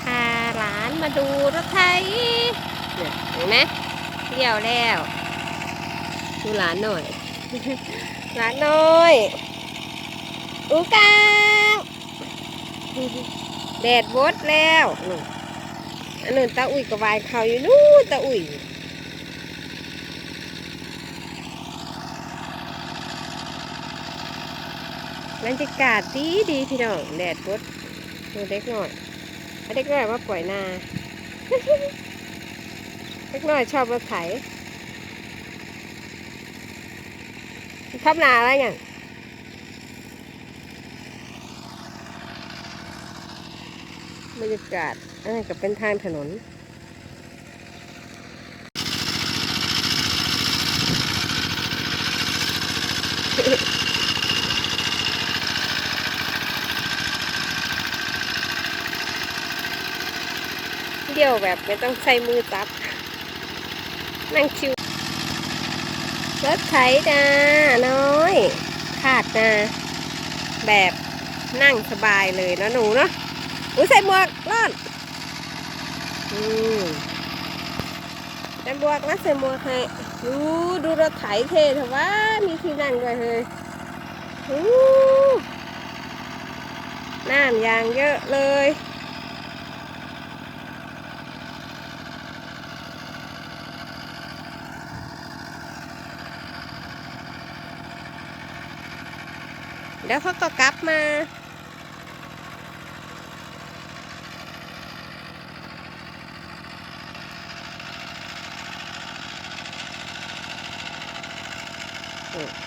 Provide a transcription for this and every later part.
พาหลานมาดูรถไถเนี่ยเห็นไหมเที่ยวแล้ว ดูหลานหน่อย หลานน้อยอูกางแดดบดแล้วนู่นอันนู้นตาอุ้ยกับวายเขาอยู่นู่นตาอุ้ย บรรยากาศดีดีพี่น้องแดดบดดูเด็กหน่อยเอาเด็กหน่อยมาปล่อยนาเด็กหน่อยชอบรถไถทับนาอะไรเงี้ยบรรยากาศอันนี้ก็เป็นทางถนนเดี่ยวแบบไม่ต้องใช้มือจับ นั่งชิวรถไถนะน้อยขาดนะแบบนั่งสบายเลยนะหนูเนาะอุ้ยใส่หมวกรอดอืมใส่หมวกนะใส่หมวกให้ดูดูรถไถเท่เถอะว่ามีที่นั่งด้วยเฮ้ยอู้น้ำยางเยอะเลย เดี๋ยวเขาก็กลับมา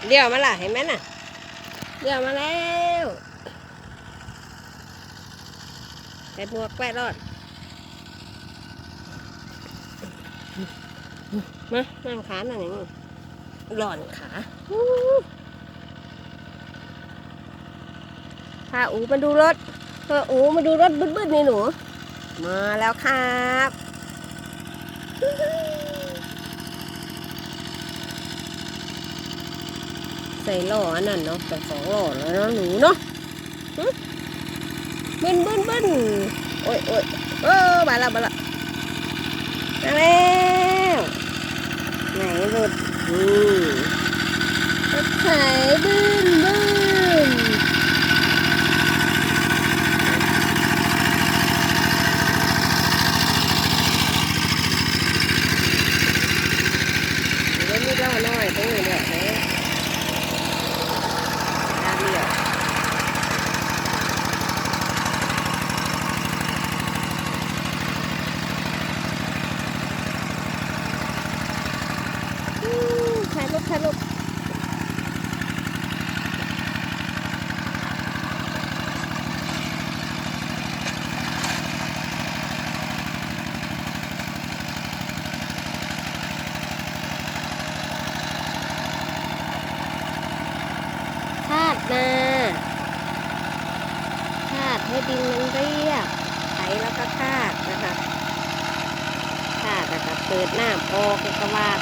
เดี๋ยวมาล่ะเห็นไหมน่ะ เดี๋ยวมาแล้วใส่หมวกแปะรอด มานั่งขาหน่อยหล่อนขาอู้ พาอูมาดูรถพาอูมาดูรถบึ้นๆนี่หนู มาแล้วครับใส่หล่ออันนั้นเนาะใส่สองหล่อแล้วเนาะหนูเนาะบึ้นบึ้นบึ้นโอ้ยโอ้ยเออมาละมาละมาแล้วไหนรถอืมรถไถบึ้นบึ้นเดี๋ยวมีล้อน้อยตรงนี้เนี่ยเฮ้ย ตาเดียวอู้ถ่ายรูปถ่ายรูปคาดนาคาด ให้ดินมันเรียบไถแล้วก็คาดนะคะคาดแล้วก็เปิดหน้าออกกระวาน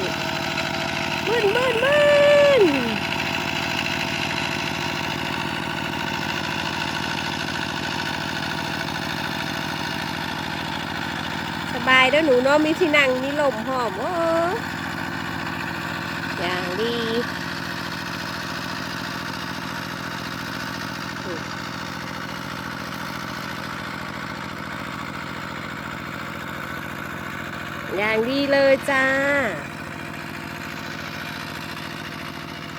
บึ้นบึ้นบึ้นสบายเด้อหนูเนาะมีที่นั่งมีลมหอมโอ้อย่างดี อย่างดีเลยจ้า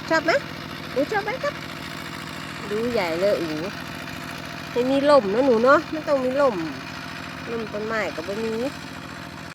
ชอบไหมอูชอบไหมครับ ดูใหญ่เลยอูไม่มีลมนะหนูเนาะไม่ต้องมีลมลมต้นไม้กับบมี